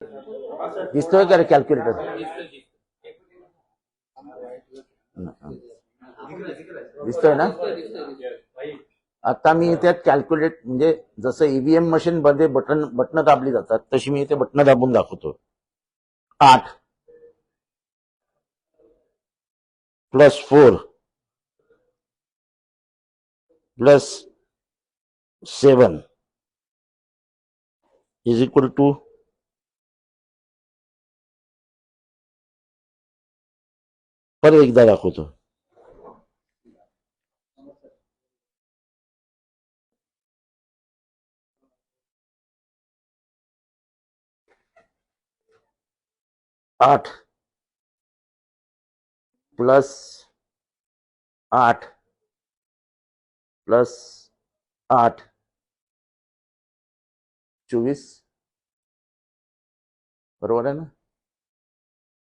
दिसतोय का रे कॅल्क्युलेटर दिसतोय ना? आता मी इथे कॅल्क्युलेट म्हणजे जसं ईव्हीएम मशीन मध्ये बटन बटन दाबली जातात तशी मी इथे बटन दाबून दाखवतो. आठ. Plus four plus seven is equal to परत एकदा दाखवतो आठ प्लस आठ प्लस आठ चोवीस बरोबर आहे ना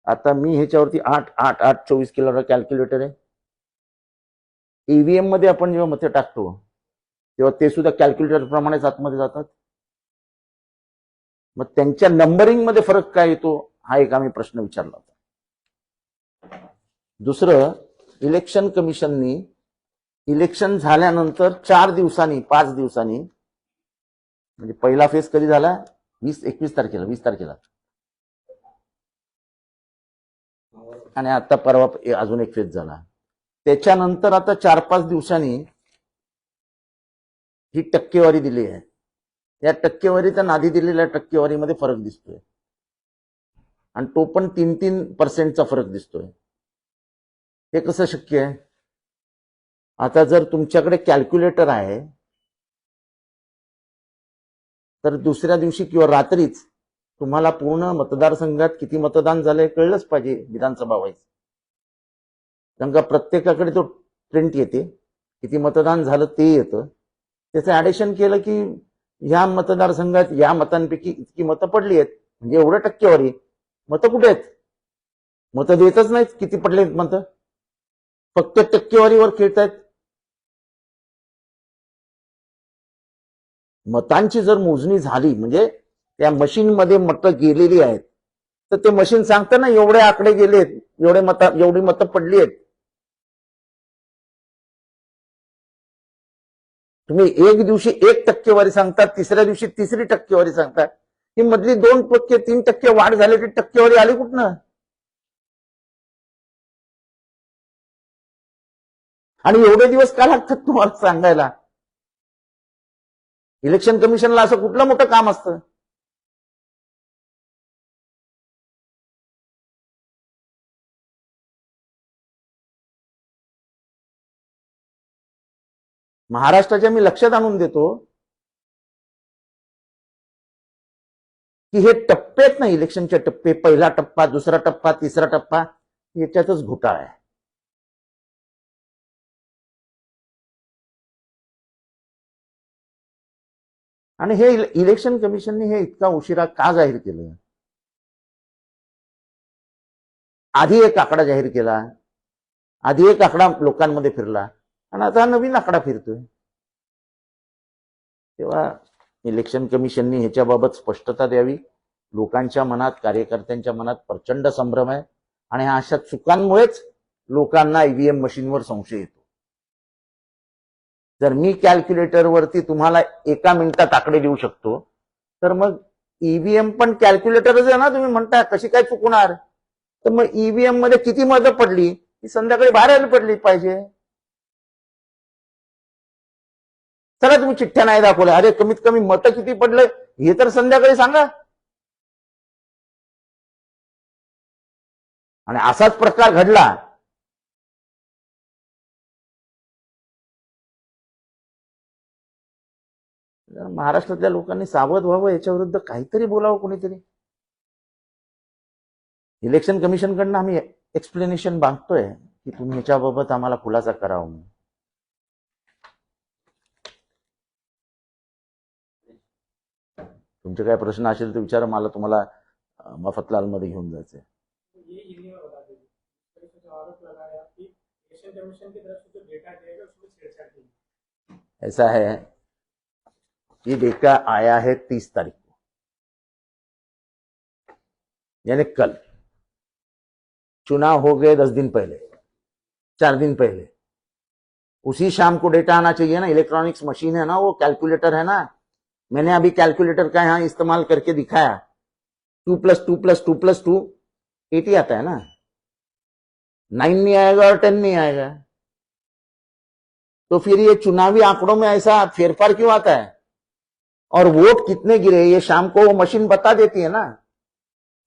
आता मी ह्याच्यावरती आठ आठ आठ चोवीस किलोचा कॅल्क्युलेटर आहे. ईव्हीएममध्ये आपण जेव्हा मते टाकतो तेव्हा ते सुद्धा कॅल्क्युलेटर प्रमाणेच आतमध्ये जातात. मग त्यांच्या नंबरिंगमध्ये फरक काय येतो हा एक आम्ही प्रश्न विचारला होता. दुसरं इलेक्शन कमिशननी इलेक्शन झाल्यानंतर चार दिवसांनी पाच दिवसांनी म्हणजे पहिला फेज कधी झाला? वीस एकवीस तारखेला वीस तारखेला. आणि आता परवा अजून एक फेज झाला. त्याच्यानंतर आता चार पाच दिवसांनी ही टक्केवारी दिली आहे. या टक्केवारीच्या नादी दिलेल्या टक्केवारीमध्ये फरक दिसतोय. आणि तो पण तीन तीन पर्सेंटचा फरक दिसतोय. हे कसं शक्य आहे? आता जर तुमच्याकडे कॅल्क्युलेटर आहे तर दुसऱ्या दिवशी किंवा रात्रीच तुम्हाला पूर्ण मतदारसंघात किती मतदान झालंय कळलंच पाहिजे विधानसभा व्हायच कारण का प्रत्येकाकडे तो प्रिंट येते. किती मतदान झालं ते येतं. त्याचं ऍडिशन केलं की ह्या मतदारसंघात या मतांपैकी इतकी मतं पडली आहेत. म्हणजे एवढं टक्केवारी. मतं कुठे आहेत? मतं देतच नाहीत किती पडले आहेत मतं. फक्त टक्केवारीवर खेळतायत. मतांची जर मोजणी झाली म्हणजे त्या मशीनमध्ये मतं गेलेली आहेत. तर ते मशीन सांगतं ना एवढे आकडे गेलेत एवढे मत एवढी मतं पडली आहेत. तुम्ही एक दिवशी एक टक्केवारी सांगता तिसऱ्या दिवशी तिसरी टक्केवारी सांगतात. ही मधली दोन टक्के तीन टक्के वाढ झाली ती टक्केवारी आली कुठनं? आणि एवढे दिवस का लागतात तुम्हाला सांगायला? इलेक्शन कमिशनला असं कुठलं मोठं काम असतं? महाराष्ट्राच्या मी लक्षात आणून देतो की हे टप्पे आहेत ना इलेक्शनचे टप्पे पहिला टप्पा दुसरा टप्पा तिसरा टप्पा याच्यातच घोटाळा आहे. आणि हे इलेक्शन कमिशनने हे इतका उशिरा का जाहीर केलं? आधी एक आकडा जाहीर केला आधी एक आकडा लोकांमध्ये फिरला. आणि आता हा नवीन आकडा फिरतोय. तेव्हा इलेक्शन कमिशननी ह्याच्याबाबत स्पष्टता द्यावी. लोकांच्या मनात कार्यकर्त्यांच्या मनात प्रचंड संभ्रम आहे. आणि ह्या अशा चुकांमुळेच लोकांना ईव्हीएम मशीनवर संशय येतो. जर मी कॅल्क्युलेटरवरती तुम्हाला एका मिनिटात आकडे देऊ शकतो तर मग ईव्हीएम पण कॅल्क्युलेटरच आहे ना तुम्ही म्हणता कशी काय चुकणार? तर मग ईव्हीएममध्ये किती मतं पडली? ती संध्याकाळी बाहेर पडली पाहिजे. चला तुम्ही चिठ्ठ्या नाही दाखवल्या. अरे कमीत कमी मतं किती पडले हे तर संध्याकाळी सांगा. आणि असाच प्रकार घडला. महाराष्ट्रातल्या लोकांनी सावध व्हावं याच्या विरुद्ध काहीतरी बोलावं कोणीतरी. इलेक्शन कमिशनकडनं आम्ही एक्सप्लेनेशन मागतोय की तुम्ही ह्याच्याबाबत आम्हाला खुलासा करावा म्हणून. तुमचे काय प्रश्न असेल तर विचारा मला तुम्हाला अं, मफतलाल मध्ये घेऊन जायचंय. ये इन्हीं में बता दीजिए। इस तरह से जो आरोप लगाया कि इलेक्शन कमीशन की तरफ़ से जो डेटा दिया गया उसमें छेड़छाड़ की ऐसा है ये डेटा आया है तीस तारीख को। यानी कल। चुनाव हो गए दस दिन पहले चार दिन पहले। उसी शाम को डेटा आना चाहिए ना इलेक्ट्रॉनिक्स मशीन है ना वो कैलकुलेटर है ना मैंने अभी कैलकुलेटर का यहाँ इस्तेमाल करके दिखाया। Two plus two plus two plus two eighty आता है ना? नाइन नहीं आएगा और टेन नहीं आएगा। तो फिर ये चुनावी आंकड़ों में ऐसा फेरफार क्यों आता है? और वोट कितने गिरे? ये शाम को वो मशीन बता देती है ना?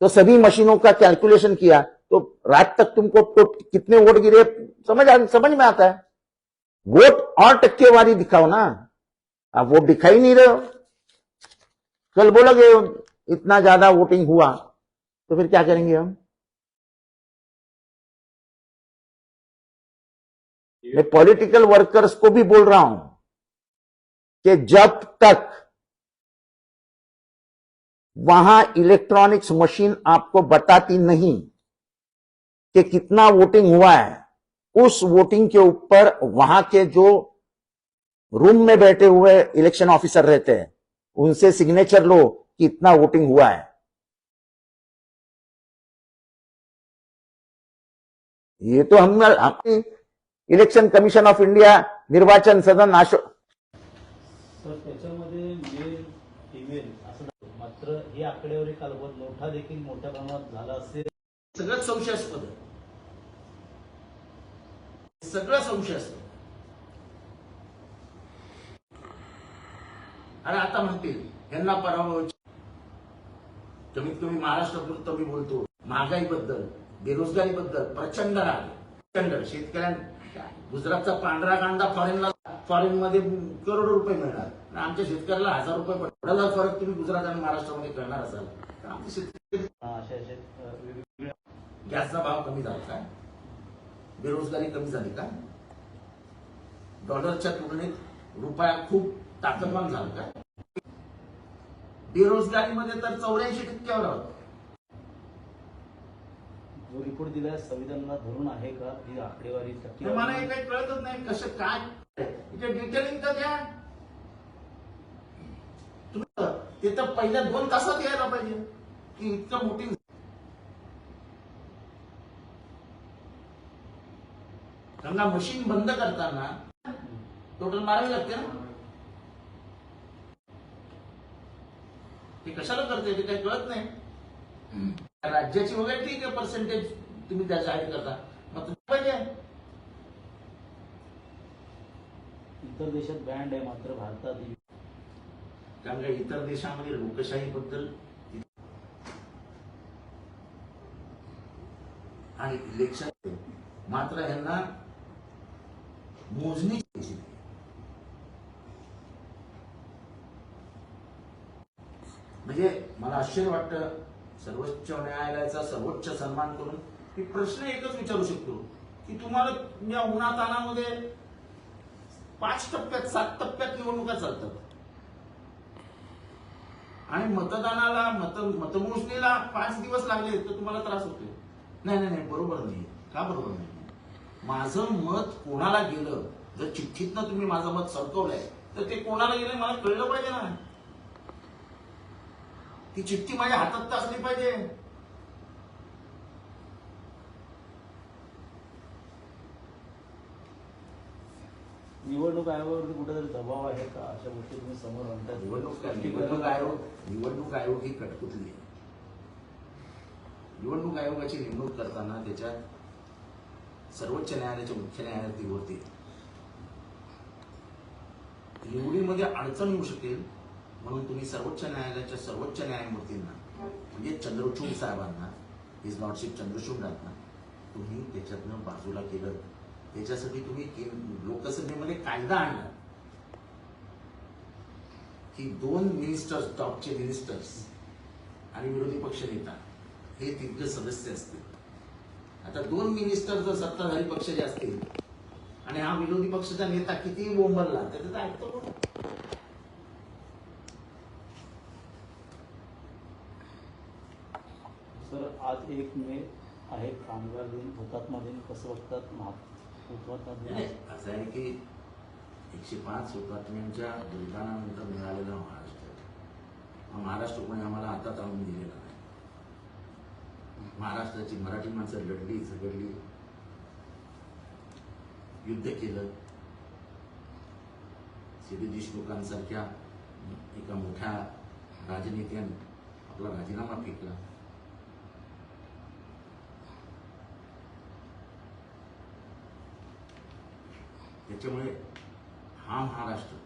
तो सभी मशीनों का कैलकुलेशन किया तो रात तक तुमको तो कितने वोट गिरे, समझ समझ में आता है। वोट और टक्केवारी दिखाओ ना। आप वोट दिखाई नहीं रहे हो। कल बोलोगे, इतना ज़्यादा वोटिंग हुआ तो फिर क्या करेंगे हम? मैं पॉलिटिकल वर्कर्स को भी बोल रहा हूँ कि जब तक वहाँ इलेक्ट्रॉनिक्स मशीन आपको बताती नहीं कि कितना वोटिंग हुआ है, उस वोटिंग के ऊपर वहाँ के जो रूम में बैठे हुए इलेक्शन ऑफिसर रहते हैं उनसे सिग्नेचर लो कि इतना वोटिंग हुआ है। ये तो हम इलेक्शन कमिशन ऑफ इंडिया निर्वाचन सदन अशोक मात्र ही आकडेवारी कालवत मोठा देखील मोठ्या प्रमाणात झाला असेल. सगळं संशयास्पद सगळं संशयास्पद आणि आता म्हणतील यांना पराभव कमीत कमी महाराष्ट्रापुरतं मी बोलतो महागाईबद्दल बेरोजगारीबद्दल प्रचंड राग प्रचंड. शेतकऱ्यांना गुजरातचा पांढरा कांदा फॉरेनला फॉरेन मध्ये करोडो रुपये मिळणार. आणि आमच्या शेतकऱ्याला हजार रुपये पडला फरक तुम्ही गुजरात आणि महाराष्ट्रामध्ये करणार असाल. तर आमचे शेतकरी गॅसचा भाव कमी झाला काय बेरोजगारी कमी झाली का? डॉलरच्या तुलनेत रुपया खूप ताकदवान झाला का? बेरोजगारीमध्ये तर चौऱ्याऐंशी टक्क्यावर आहोत. जो रिपोर्ट दिलाय संविधानाला धरून आहे का? ही आकडेवारी मला हे काही कळतच नाही कसं काय? डिटेलिंग तर द्या. तुम्ही ते तर पहिल्या दोन तासात यायला पाहिजे. की इतकं मोठी त्यांना मशीन बंद करताना टोटल मारावी लागते ना? ते कशाला करते ते काही कळत नाही. राज्याची वगैरे ठीक आहे पर्सेंटेज तुम्ही त्या जाहीर करता. मग तुम्ही पाहिजे. इतर देशात बँड आहे मात्र भारतात. कारण का इतर देशामध्ये लोकशाहीबद्दल आणि इलेक्शन मात्र ह्यांना मोजणी करायची नाही. म्हणजे मला आश्चर्य वाटतं सर्वोच्च न्यायालयाचा सर्वोच्च सन्मान करून मी प्रश्न एकच विचारू शकतो की तुम्हाला या उन्हातानामध्ये पाच टप्प्यात सात टप्प्यात निवडणुका चालतात. आणि मतदानाला मत मतमोजणीला पाच दिवस लागले तर तुम्हाला त्रास होतोय. नाही नाही नाही बरोबर नाही का बरोबर नाही माझं मत कोणाला गेलं? जर चिठ्ठीतनं तुम्ही माझं मत सरकवलंय तर ते कोणाला गेलं मला कळलं पाहिजे ना. ती चिठ्ठी माझ्या हातात तर असली पाहिजे. निवडणूक आयोगावरती कुठेतरी दबाव आहे का? अशा गोष्टी तुम्ही समोर आणतात निवडणूक निवडणूक आयोग निवडणूक आयोग ही कटपुतली आहे. निवडणूक आयोगाची नेमणूक करताना त्याच्यात सर्वोच्च न्यायालयाच्या मुख्य न्यायाधीवरती निवडीमध्ये अडचण येऊ शकेल म्हणून तुम्ही सर्वोच्च न्यायालयाच्या सर्वोच्च न्यायमूर्तींना म्हणजे चंद्रचूड साहेबांना इज लॉर्डशिप चंद्रचूडांना तुम्ही त्याच्यातनं बाजूला केलं. त्याच्यासाठी तुम्ही लोकसभेमध्ये कायदा आणला. की दोन मिनिस्टर्स टॉपचे मिनिस्टर्स आणि विरोधी पक्ष नेता हे तिघ सदस्य असतील. आता दोन मिनिस्टर जर सत्ताधारी पक्षाचे असतील आणि हा विरोधी पक्षाचा नेता कितीही बोंबरला तर त्याचा ऐकतो सर आज एक मे आहे. कामगार दिन हुतात्मा दिन कसं बघतात? हुतात्मा दिन. असं आहे की एकशे पाच हुतात्म्यांच्या बलिदानानंतर मिळालेला महाराष्ट्र हा महाराष्ट्र कोणी आम्हाला हातात आणून दिलेला नाही. महाराष्ट्राची मराठी माणसं लढली झगडली युद्ध केलं. सी डी देशमुखांसारख्या एका मोठ्या राजनेत्याने आपला राजीनामा फेकला. त्याच्यामुळे हा महाराष्ट्र.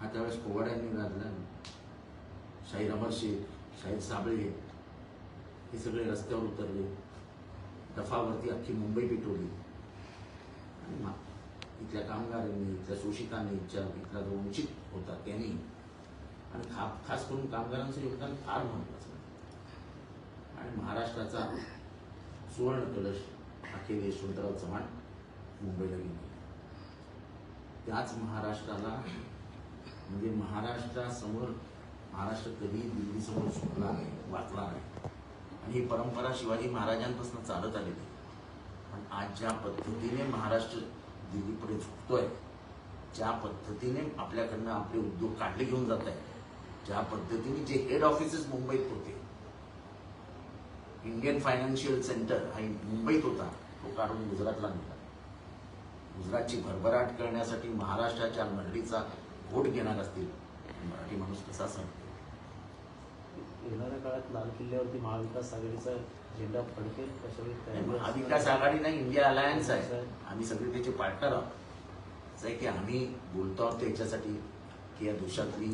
हा त्यावेळेस कोवाड्यांनी गाजला शाहीर अमर शेख शाहीर साबळे हे सगळे रस्त्यावर उतरले. दफावरती अख्खी मुंबई पिटवली. आणि इथल्या कामगारांनी इथल्या शोषितांनी ज्या इथला जो वंचित होता त्यांनी आणि खा खास करून कामगारांचं योगदान फार महत्वाचं आणि महाराष्ट्राचा सुवर्ण कलश अखेर यशवंतराव चव्हाण मुंबईला गेले. त्याच महाराष्ट्राला म्हणजे महाराष्ट्रासमोर महाराष्ट्र कधी दिल्लीसमोर सुटला नाही वाचला नाही. आणि ही परंपरा शिवाजी महाराजांपासून चालत आलेली पण आज ज्या पद्धतीने महाराष्ट्र दिल्लीपुढे झुकतोय ज्या पद्धतीने आपल्याकडनं आपले उद्योग काढले घेऊन जात आहे ज्या पद्धतीने जे हेड ऑफिसेस मुंबईत होते इंडियन फायनान्शियल सेंटर हा मुंबईत होता तो काढून गुजरातला नेला. गुजरातची भरभराट करण्यासाठी महाराष्ट्राच्या लढीचा घोट घेणार असतील. मराठी माणूस कसा सांगतो येणाऱ्या काळात लाल किल्ल्यावरती महाविकास आघाडीचा झेंडा फडकेल कशा वेळी तयारी असणार? महाविकास आघाडी नाही इंडिया अलायन्स आहे. आम्ही सगळे त्याचे पार्टनर आहोत. असं आहे की आम्ही बोलतो आहोत त्याच्यासाठी की या देशातली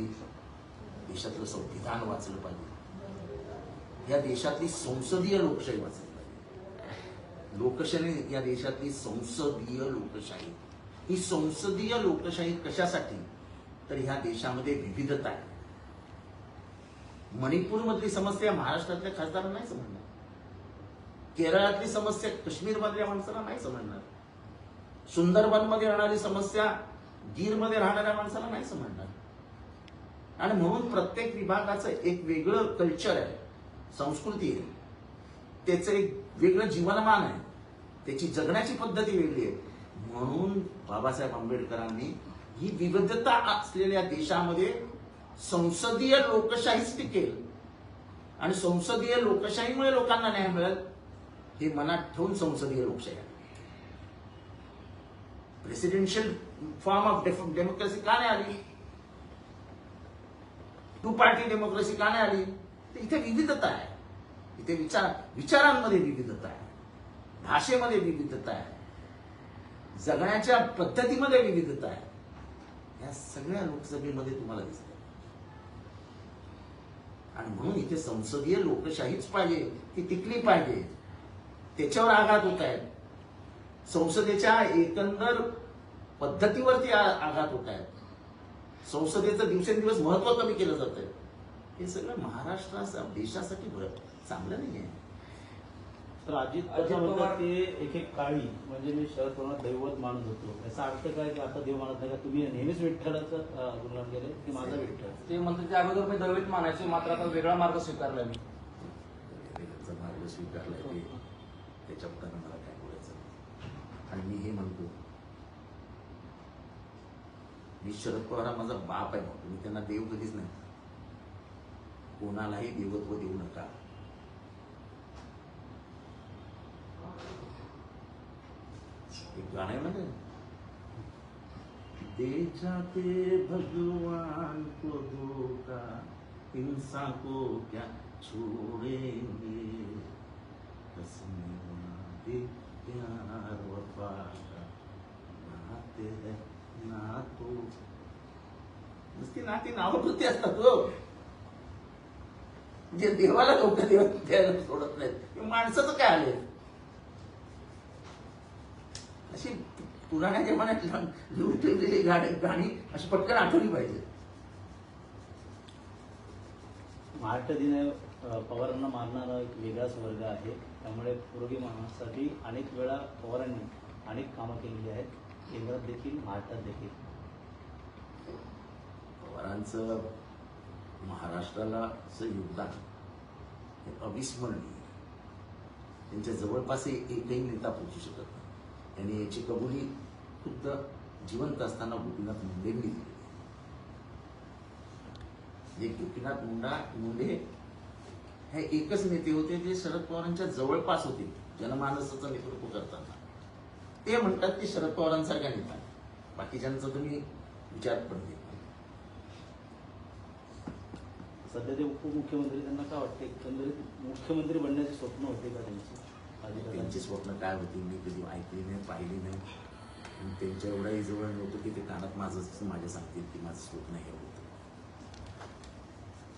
देशातलं संविधान वाचलं पाहिजे. या देशातली संसदीय लोकशाही वाचली. लोकशाही या देशातली संसदीय लोकशाही. ही संसदीय लोकशाही कशासाठी? तर ह्या देशामध्ये विविधता आहे. मणिपूरमधली समस्या महाराष्ट्रातल्या खासदारांना नाही समजणार. केरळातली समस्या काश्मीर मधल्या माणसाला नाही समजणार. सुंदरबनमध्ये राहणारी समस्या गीरमध्ये राहणाऱ्या माणसाला नाही समजणार. आणि म्हणून प्रत्येक विभागाचं एक वेगळं कल्चर आहे. संस्कृती आहे. त्याचं एक वेगळं जीवनमान आहे त्याची जगण्याची पद्धती वेगळी आहे. म्हणून बाबासाहेब आंबेडकरांनी ही विविधता असलेल्या देशामध्ये संसदीय लोकशाहीच टिकेल आणि संसदीय लोकशाहीमुळे लोकांना न्याय मिळेल हे मनात ठेवून संसदीय लोकशाही आहे. प्रेसिडेन्शियल फॉर्म ऑफ डेमोक्रेसी का नाही आली? टू पार्टी डेमोक्रेसी का नाही आली? इथे विविधता आहे. इथे विचार विचारांमध्ये विविधता आहे. भाषेमध्ये विविधता आहे. जगण्याच्या पद्धतीमध्ये विविधता आहे. या सगळ्या लोकसभेमध्ये तुम्हाला दिसत आणि म्हणून इथे संसदीय लोकशाहीच पाहिजे ती टिकली पाहिजे. त्याच्यावर आघात होत आहेत. संसदेच्या एकंदर पद्धतीवरती आघात होत आहेत. संसदेचं दिवसेंदिवस महत्त्व कमी केलं जात आहे हे सगळं महाराष्ट्रा देशासाठी बरं चांगलं नाही आहे तर अजित अजित पवार की एक एक काळी म्हणजे मी शरद पवार दैवत मानत होतो. याचा अर्थ काय? की आता देव मानत नाही का? तुम्ही नेहमीच विठ्ठलाचं गुणगान केलं की माझा विठ्ठल? ते म्हणतात ते अगोदर मी दळवीत मानायचे मात्र आता वेगळा मार्ग स्वीकारला मी. वेगळाचा मार्ग स्वीकारलाय ते. त्याच्याबद्दल मला काय बोलायचं. आणि मी हे म्हणतो मी शरद पवार हा माझा बाप आहे म्हणतो मी त्यांना देव कधीच नाही. कोणालाही देवत्व देऊ नका. एक गाणं आहे म्हणजे दे जाते भगवान को धोखा इंसान को क्या छोड़ेंगे? कसमें वादे प्यार वफा का नाते है ना तो नुसती नाती नावापुरती असतात हो. जे देवाला लोक देव द्यायला सोडत नाहीत. हे माणसाचं काय आले अशी पुराण्या जमान्यात लिहून ठेवलेली गाणी गाणी अशी पटकन आठवली पाहिजे. महाराष्ट्र दिन पवारांना मारणारा एक वेगळाच वर्ग आहे. त्यामुळे पूर्वी महाराष्ट्रासाठी अनेक वेळा पवारांनी अनेक कामं केलेली आहेत. केंद्रात देखील महाराष्ट्रात देखील. पवारांचं महाराष्ट्राला असं योगदान हे अविस्मरणीय. त्यांच्या जवळपास एकही नेता पोहोचू शकत नाही. त्यांनी याची कबुली खुद्द जिवंत असताना गोपीनाथ मुंडेंनी दिली. जे गोपीनाथ मुंडा मुंडे हे एकच नेते होते जे शरद पवारांच्या जवळपास होते जनमानसाचं नेतृत्व करताना. ते म्हणतात की शरद पवारांसारखा नेता बाकीच्यांचा तुम्ही विचार पण घेत सध्या ते उपमुख्यमंत्री त्यांना काय वाटते एकंदरीत मुख्यमंत्री बनण्याचे स्वप्न होते का त्यांची? त्यांची स्वप्न काय होती मी कधी ऐकली नाही पाहिली नाही. आणि त्यांच्या एवढाही जवळ नव्हतं की ते कानात माझं माझ्या सांगतील की माझं स्वप्न हे होतं.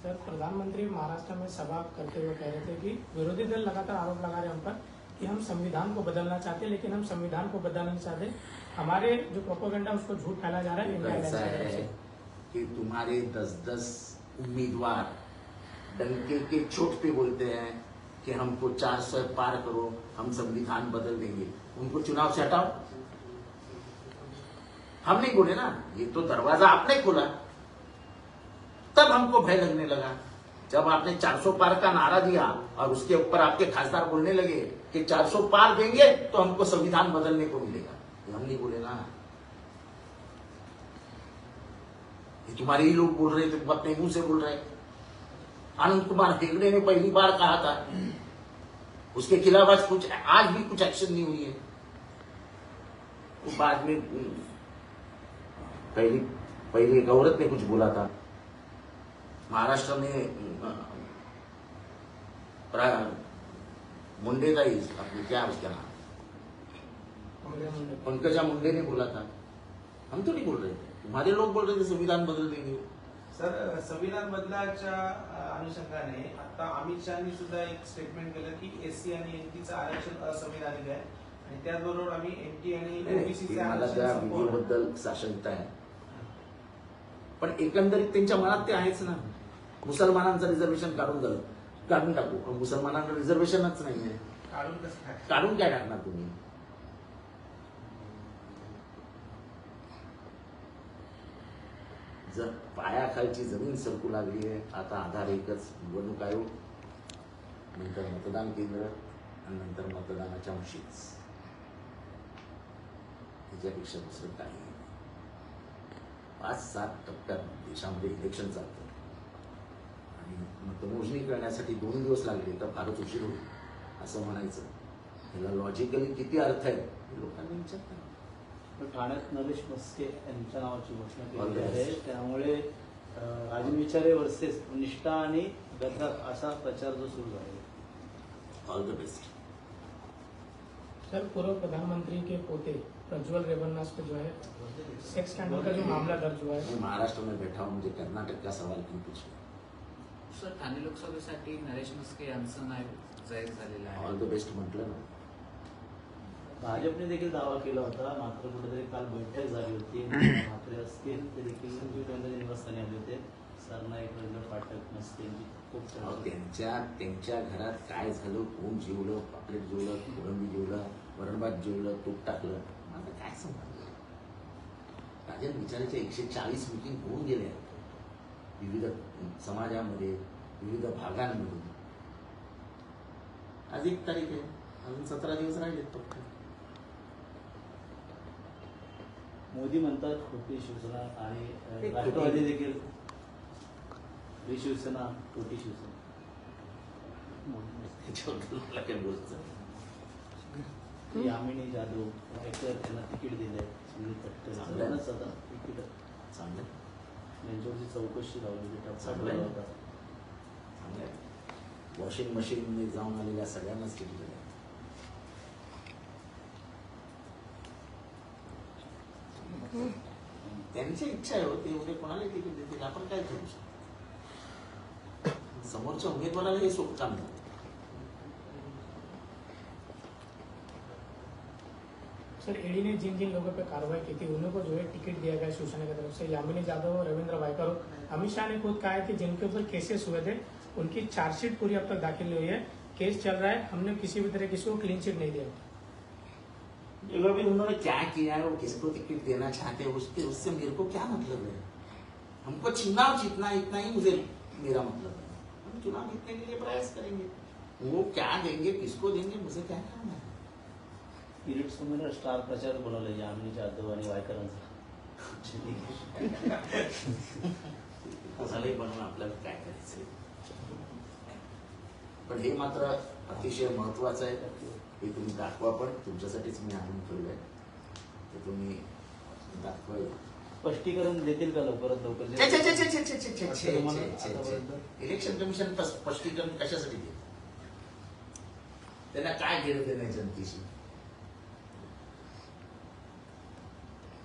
सर प्रधानमंत्री महाराष्ट्र में सभा करते हुए कह रहे थे कि विरोधी दल लगातार आरोप लगा रहे हैं हम पर कि हम संविधान को बदलना चाहते हैं लेकिन हम संविधान को बदलना नहीं चाहते। हमारे जो प्रोपोगंडा उसको झूठ फैला जा रहा है ऐसा है कि तुम्हारे दस दस उम्मीदवार डंके के छोट पे बोलते हैं कि हमको चार सौ पार करो, हम संविधान बदल देंगे। उनको चुनाव से हटाओ। हम नहीं बोले ना, ये तो दरवाज़ा आपने खोला। तब हमको भय लगने लगा। जब आपने 400 पार का नारा दिया और उसके ऊपर आपके खासदार बोलने लगे कि 400 पार देंगे तो हमको संविधान बदलने को मिलेगा। ये हम नहीं बोले ना। ये तुम्हारे ही लोग बोल रहे थे अपने मुँह से बोल रहे। आनंद कुमार हेगड़े ने पहली बार कहा था उसके खिलाफ आज कुछ आज भी कुछ एक्शन नहीं हुई है। वो बाद में पहली पहले एक औरत ने कुछ बोला था। महाराष्ट्र में मुंडे का ही अपने क्या उसका नाम? पंकजा मुंडे। पंकजा मुंडे ने बोला था। हम तो नहीं बोल रहे थे। तुम्हारे लोग बोल रहे थे संविधान बदल देंगे। सर संविधान बदलाच्या अनुषंगाने आता अमित शहानी सुद्धा एक स्टेटमेंट केलं की एससी आणि एनटीचं आरक्षण असंविधानिक आहे. आणि त्याचबरोबर आम्ही एनटी आणि ते ओबीसीचं आरक्षण साशंकता आहे. पण एकंदरीत त्यांच्या मनात ते आहेच ना. मुसलमानांचं रिझर्वेशन काढून झालं काढून टाकू. मुसलमानांना रिझर्वेशनच नाहीये. काढून कसं काय काढून काय टाकणार तुम्ही? जर पायाखालची जमीन सरकू लागली आहे आता आधार एकच निवडणूक आयोग नंतर मतदान केंद्र आणि नंतर मतदानाच्या मशीन्स. त्याच्यापेक्षा दुसरं काही पाच सात टप्प्यात देशामध्ये इलेक्शन चालतं. आणि मतमोजणी करण्यासाठी दोन दिवस लागले तर फारच उशीर होईल असं म्हणायचं. ह्याला लॉजिकली किती अर्थ आहे लोकांनी विचारतात ठाण्यात नरेश मस्के यांच्या नावाची घोषणा केली आहे. त्यामुळे अं, राजन विचारे वर्सेस निष्ठा आणि गद्दार असा प्रचार जो सुरू झाला ऑल द बेस्ट सर पूर्व प्रधानमंत्री के पोते प्रज्वल रेवन्नास पे जो है सेक्स स्कैंडल का जो मामला दर्ज हुआ है। महाराष्ट्र में बैठा हूं मुझे कर्नाटक का सवाल क्यों पूछे सर ठाणे लोकसभेसाठी नरेश मस्के यांचं नाव जाहीर झालेलं आहे. ऑल द बेस्ट म्हटलं ना. भाजपने देखील दावा केला होता. मात्र कुठेतरी काल बैठक झाली होती. मात्र असतील ते देखील निवासस्थानी आले होते. सरनाईक रवींद्र पाठक यांची खूप त्यांच्या त्यांच्या घरात काय झालं? कोण जेवलं? पापलेट जेवलं? कोळंबी जेवलं? वरणभात जेवलं? तूप टाकलं? माझं काय समजलं राजन विचाराच्या एकशे चाळीस मिटिंग होऊन गेल्या विविध समाजामध्ये विविध भागांमध्ये. आज एक तारीख आहे. अजून सतरा दिवस राहिलेत फक्त. मोदी म्हणतात खोटी शिवसेना आणि राष्ट्रवादी खोटी- देखील. ही शिवसेना खोटी शिवसेना. त्याच्याबद्दल काही बोलायचं यामिनी जाधव वायकर त्यांना तिकीट दिलंय सुनील तटकरे आता तिकीट. चांगलं आहे. यांच्यावरची चौकशी लावली चांगलं आहे. होता. चांगलं आहे. वॉशिंग मशीन जाऊन आलेल्या सगळ्यांनाच तिकीट सर ईडी ने जिन जिन लोगों पे कार्रवाई की थी उन्हीं को जो है टिकट दिया गया शिवसेना की तरफ़ से। यामिनी जाधव रविंद्र वायकर हो। अमित शाह ने खुद कहा है कि जिनके ऊपर केसेस हुए थे, उनकी चार्जशीट पूरी अब तक दाखिल हुई है। केस चल रहा है, हमने किसी भी तरह किसी को क्लीन चिट नहीं दिया। जो भी उन्होंने क्या किया है वो किसको टिकट देना चाहते हैं उसके उससे मेरे को क्या मतलब है? हमको चुनाव जीतना इतना ही मुझे मेरा मतलब है। हम चुनाव जीतने के लिए प्रयास करेंगे। वो क्या देंगे किसको देंगे मुझे क्या करना है? किरीट समोर स्टार प्रचार बोलावले यामिनी जाधव आणि वायकरांचा झालंही बनवून आपल्याला काय करायचंय पण हे मात्र अतिशय महत्वाचं आहे. हे तुम्ही दाखवा पण. तुमच्यासाठीच मी आणून ठेवलं आहे ते तुम्ही दाखवा स्पष्टीकरण देतील का लवकरात लवकर? इलेक्शन कमिशन स्पष्टीकरण कशासाठी देईल? त्यांना काय घेणं देणं जनतेशी?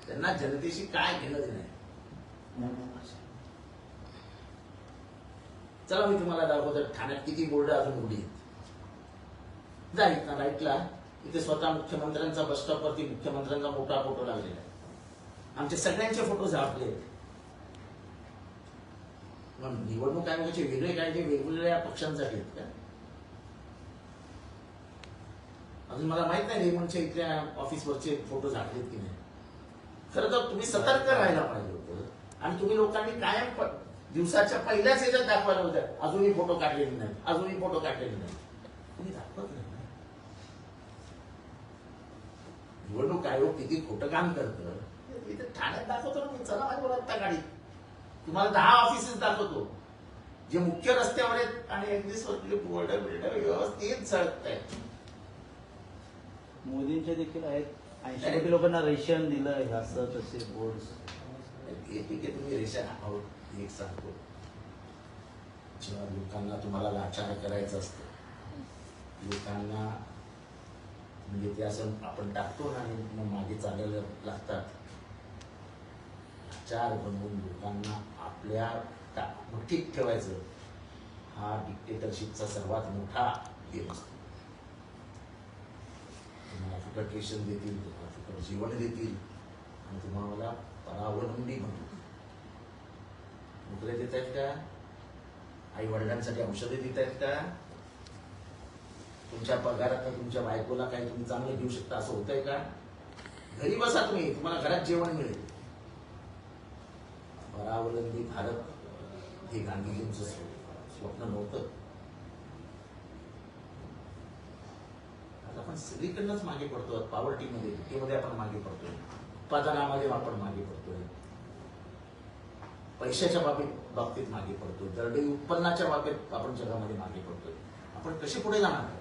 त्यांना जनतेशी काय घेणं देणं चला मी तुम्हाला दाखवतो ठाण्यात किती बोर्ड अजून उडी आहेत. जा इथं राईटला इथे स्वतः मुख्यमंत्र्यांचा बस स्टॉपवरती मुख्यमंत्र्यांचा मोठा फोटो लागलेला आहे. आमचे सगळ्यांचे फोटो झापले मग निवडणूक आयोगाचे वेगळे कायदे वेगवेगळ्या पक्षांसाठी आहेत का? अजून मला माहीत नाही रेमंडच्या इथल्या ऑफिसवरचे फोटो झाकलेत की नाही. खरं तर तुम्ही सतर्क राहायला पाहिजे होतं. आणि तुम्ही लोकांनी कायम दिवसाच्या पहिल्याच ह्याच्यात दाखवायला होत्या. अजूनही फोटो काढलेले नाही. अजूनही फोटो काढलेले नाही. तुम्ही दाखवत नाही. निवडणूक आयोग किती खोटं काम करतं. इथे ठाण्यात दाखवतो ना मी चला माझ्या आता गाडी. तुम्हाला दहा ऑफिसेस दाखवतो. जे मुख्य रस्त्यावर आहेत आणि एक्झिस्ट वरले बोर्ड बिल्ड व्यवस्थित चढत आहेत मोदींचे देखील आहेत. ऐंशी लोकांना रेशन दिलं हे असं तसे बोर्ड एक एक तुम्ही रेषा आहोत. मी सांगतो. जेव्हा लोकांना तुम्हाला लाचार करायचं असतं लोकांना म्हणजे ते असं आपण टाकतो ना आणि मग मागे चालायला लागतात. लाचार बनवून लोकांना आपल्या मुठीत ठेवायचं हा डिक्टेटरशिपचा सर्वात मोठा गेम असतो. तुम्हाला फुकट रेशन देतील तुम्हाला फुकट जीवन देतील आणि तुम्हाला परावलंबी बनवतील. नोकऱ्या देत आहेत का? आई वडिलांसाठी औषधे देत आहेत का? तुमच्या पगारात तुमच्या बायकोला काही तुम्ही चांगलं देऊ शकता असं होतंय का? घरी बसा तुम्ही तुम्हाला घरात जेवण मिळेल. परावलंबी भारत हे गांधीजींचं स्वप्न नव्हतं. आज आपण सगळीकडनंच मागे पडतो पॉवर्टीमध्ये मध्ये आपण मागे पडतोय. उत्पादनामध्ये आपण मागे पडतोय. पैशाच्या बाबतीत बाबतीत मागे पडतो दरडोई उत्पन्नाच्या बाबतीत आपण जगामध्ये मागे पडतोय. आपण कसे पुढे जाणार?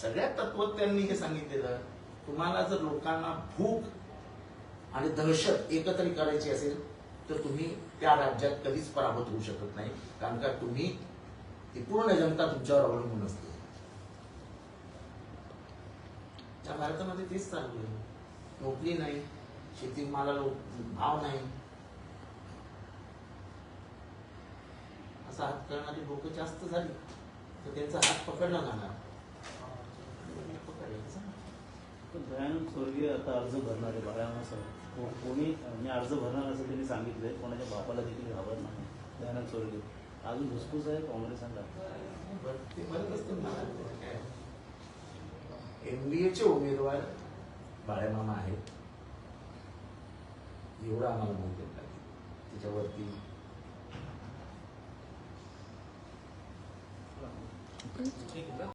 सगळ्या तत्वज्ञांनी हे सांगितलेलं तुम्हाला जर लोकांना भूक आणि दहशत एकत्र करायची असेल तर तुम्ही त्या राज्यात कधीच पराभूत होऊ शकत नाही. कारण का तुम्ही ती पूर्ण जनता तुमच्यावर अवलंबून असते. त्या भारतामध्ये तेच चालू आहे नोकरी नाही शेतीमालाला भाव नाही. असा हात करणारी लोक जास्त झाली तर त्यांचा हात पकडला जाणार. स्वर्गीय आता अर्ज भरणार बाळामासह कोणी मी अर्ज भरणार असं त्यांनी सांगितलंय कोणाच्या बापाला देखील घाबरणार नाही. दयानंद स्वर्गीय. अजून धुसफूस आहे काँग्रेसांना बरं, एनडीएचे उमेदवार बाळेमामा आहेत एवढं आम्हाला माहिती लागेल त्याच्यावरती ठीक आहे